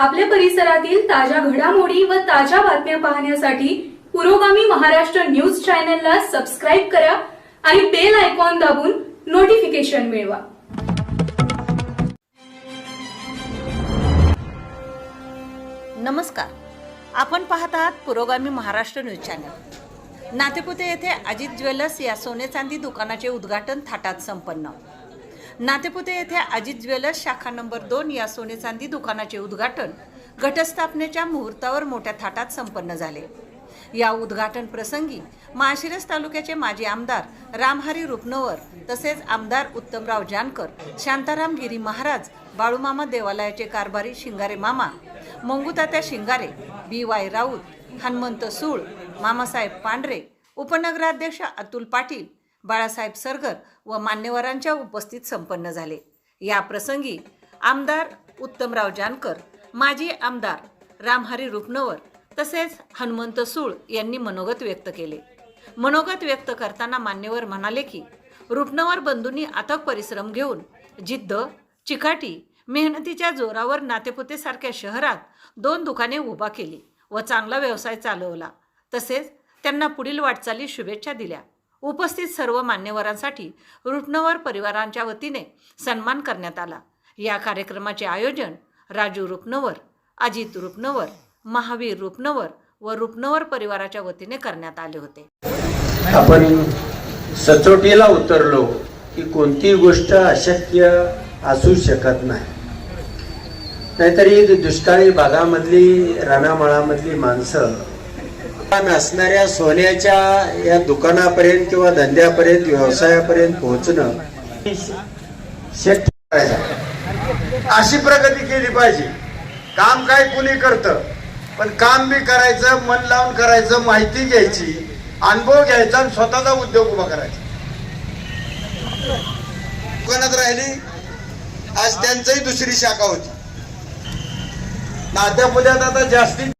आपल्या परिसरातील ताज्या घडामोडी व ताज्या बातम्या पाहण्यासाठी पुरोगामी महाराष्ट्र न्यूज चॅनलला सबस्क्राईब करा आणि बेल आयकॉन दाबून नोटिफिकेशन मिळवा. नमस्कार. आपण पाहत आहात पुरोगामी महाराष्ट्र न्यूज चॅनल. नातेपुते येथे अजित ज्वेलर्स या सोने चांदी दुकानाचे उद्घाटन थाटात संपन्न. नातेपुते येथे अजित ज्वेलर्स शाखा नंबर दोन या सोने चांदी दुकानाचे उद्घाटन घटस्थापनेच्या मुहूर्तावर मोठ्या थाटात संपन्न झाले. या उद्घाटन प्रसंगी माळशिरस तालुक्याचे माजी आमदार रामहरी रुपनवर तसेच आमदार उत्तमराव जानकर शांताराम गिरी महाराज बाळूमामा देवालयाचे कारभारी शिंगारे मामा मंगुतात्या शिंगारे बी वाय राऊत हनुमंत सूळ मामासाहेब पांढरे उपनगराध्यक्ष अतुल पाटील बाळासाहेब सरगर व मान्यवरांच्या उपस्थित संपन्न झाले. या प्रसंगी आमदार उत्तमराव जानकर माजी आमदार रामहरी रुपनवर तसेच हनुमंत सूळ यांनी मनोगत व्यक्त केले. मनोगत व्यक्त करताना मान्यवर म्हणाले की रुपनवर बंधूंनी अथक परिश्रम घेऊन जिद्द चिकाटी मेहनतीच्या जोरावर नातेपुतेसारख्या शहरात दोन दुकाने उभा केली व चांगला व्यवसाय चालवला. तसेच त्यांना पुढील वाटचाली शुभेच्छा दिल्या. उपस्थित सर्व मान्यवरांसाठी रुटनवर परिवारांच्या वतीने सन्मान करण्यात आला. या कार्यक्रमाचे आयोजन राजू रुपनवर अजित रुपनवर महावीर रुपनवर व रुपनवर परिवाराच्या वतीने करण्यात आले होते. आपण सचोटीला उतरलो की कोणतीही गोष्ट अशक्य असू शकत नाही. नाहीतर ही दुष्काळी भागामधली रानामाळामधली माणसं नसणाऱ्या सोन्याच्या या दुकानापर्यंत किंवा धंद्यापर्यंत व्यवसायापर्यंत पोहोचणं शक्य अशी प्रगती केली पाहिजे. काम काय कुणी करतं? पण काम बी करायचं मन लावून करायचं माहिती घ्यायची अनुभव घ्यायचा आणि स्वतःचा उद्योग उभा करायचा. दुकानात राहिली आज त्यांचंही दुसरी शाखा होती. नात्या नात्यापुद्यात आता जास्तीत